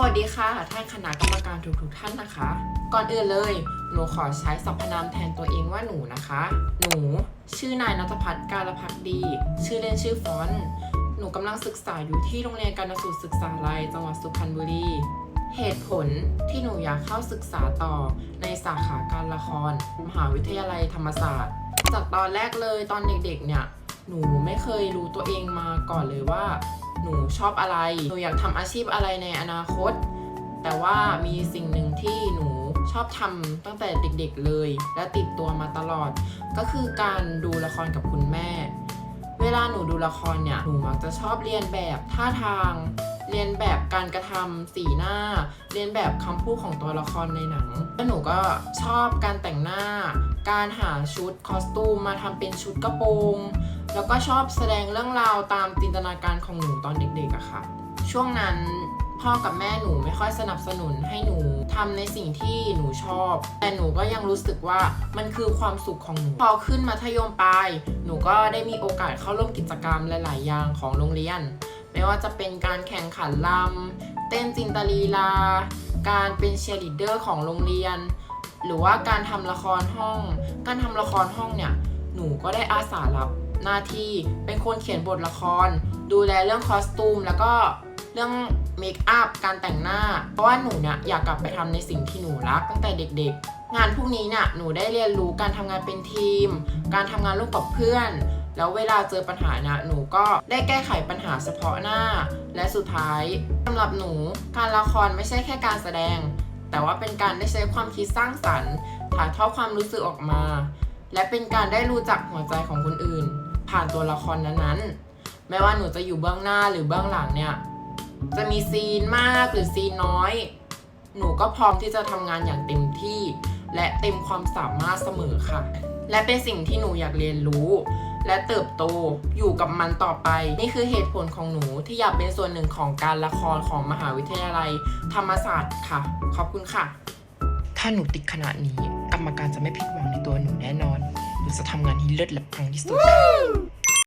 สวัสดีค่ะท่านคณะกรรมการทุกๆท่านนะคะ ก่อนอื่นเลย หนูขอใช้สรรพนามแทนตัวเองว่าหนูนะคะ หนูชื่อนายนัทพัฒน์การพักดี ชื่อเล่นชื่อฟอนหนูกำลังศึกษาอยู่ที่โรงเรียนการสูตรศึกษาลัยจังหวัดสุพรรณบุรีเหตุผลที่หนูอยากเข้าศึกษาต่อในสาขาการละคร มหาวิทยาลัยธรรมศาสตร์ จากตอนแรกเลยตอนเด็กๆเนี่ยหนูไม่เคยรู้ตัวเองมาก่อนเลยว่า หนูชอบอะไร หนูอยากทำอาชีพอะไรในอนาคต แต่ว่ามีสิ่งหนึ่งที่หนูชอบทำตั้งแต่เด็กๆเลย และติดตัวมาตลอด ก็คือการดูละครกับคุณแม่ เวลาหนูดูละครเนี่ย หนูมักจะชอบเรียนแบบท่าทาง เรียนแบบการกระทำสีหน้า เรียนแบบคำพูดของตัวละครในหนัง แล้วหนูก็ชอบการแต่งหน้า การหาชุดคอสตูมมาทำเป็นชุดกระโปรง แล้วก็ชอบแสดงเรื่องราวตามจินตนาการของหนูตอนเด็กๆอะค่ะ ช่วงนั้นพ่อกับแม่หนูไม่ค่อยสนับสนุนให้หนูทำในสิ่งที่หนูชอบ แต่หนูก็ยังรู้สึกว่ามันคือความสุขของหนู พอขึ้นมัธยมปลาย หนูก็ได้มีโอกาสเข้าร่วมกิจกรรมหลาย ๆ อย่างของโรงเรียน ไม่ว่าจะเป็นการแข่งขันลำเต้นจินตลีลา การเป็นเชียร์ลีดเดอร์ของโรงเรียน หรือว่าการทำละครห้อง การทำละครห้องเนี่ย หนูก็ได้อาสารับ หน้าที่เป็นคนเขียนบทละคร ดูแลเรื่องคอสตูมแล้วก็เรื่องเมคอัพการแต่งหน้า เพราะว่าหนูเนี่ยอยากกลับไปทำในสิ่งที่หนูรักตั้งแต่เด็กๆ งานพวกนี้เนี่ยหนูได้เรียนรู้การทำงานเป็นทีม การทำงานร่วมกับเพื่อน แล้วเวลาเจอปัญหาเนี่ยหนูก็ได้แก้ไขปัญหาเฉพาะหน้า และสุดท้ายสำหรับหนูการละครไม่ใช่แค่การแสดง แต่ว่าเป็นการได้ใช้ความคิดสร้างสรรค์ถ่ายทอดความรู้สึกออกมา และเป็นการได้รู้จักหัวใจของคนอื่น ผ่านตัวละครนั้นๆ ไม่ว่าหนูจะอยู่เบื้องหน้าหรือเบื้องหลังเนี่ย จะมีซีนมากหรือซีนน้อย หนูก็พร้อมที่จะทำงานอย่างเต็มที่ และเต็มความสามารถเสมอค่ะ และเป็นสิ่งที่หนูอยากเรียนรู้ และเติบโตอยู่กับมันต่อไป นี่คือเหตุผลของหนูที่อยากเป็นส่วนหนึ่งของการละครของมหาวิทยาลัย ธรรมศาสตร์ค่ะ ขอบคุณค่ะ ถ้าหนูติดขนาดนี้ รรมการจะไม่ผิดหวังในตัวหนูแน่นอน หนูจะทำงานให้เลิศและปังที่สุด